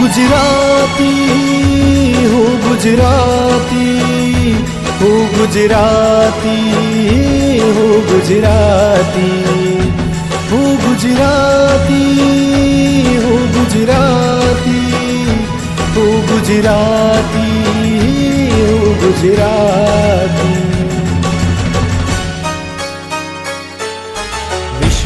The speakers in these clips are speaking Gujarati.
गुजराती, हो गुजराती हो गुजराती हो गुजराती हो गुजराती हो गुजराती हो गुजराती हो गुजराती।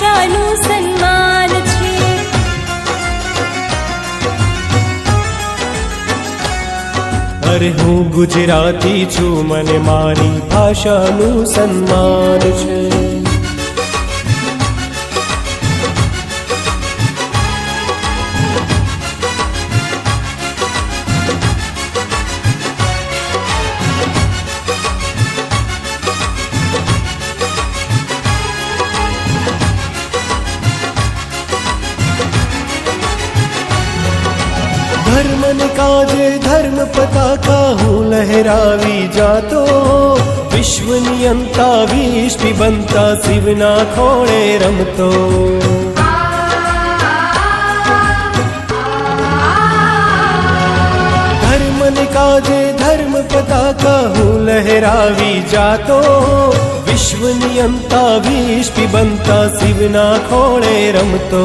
ભાષાનું સન્માન છે અરે હું ગુજરાતી છું મને મારી ભાષાનું સન્માન છે કાજે ધર્મ પતાકા હું લહેરાવી જાતો. વિશ્વની અંતા વિષ્ટિ બનતા શિવના ખોળે રમતો. ધર્મ ને કાજે ધર્મ પતાકા હું લહેરાવી જાતો. વિશ્વની અંતા વિષ્ટિ બનતા શિવના ખોળે રમતો.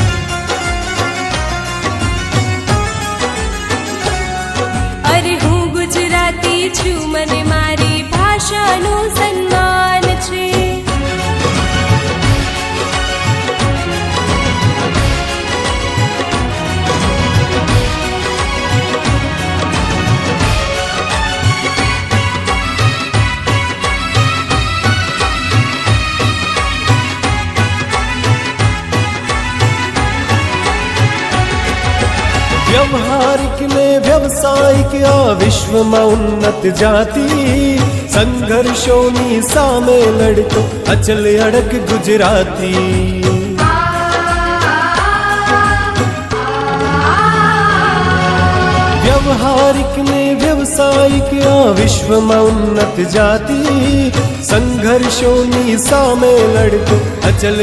व्यवहारिक ने व्यवसायिक या विश्व में उन्नत जाति। સંઘર્ષોની સામે લડતો અચલ અડક ગુજરાતી વ્યવહારિક ને વ્યવસાયિક આ વિશ્વમાં ઉન્નત જાતિ સંઘર્ષોની સામે લડતો અચલ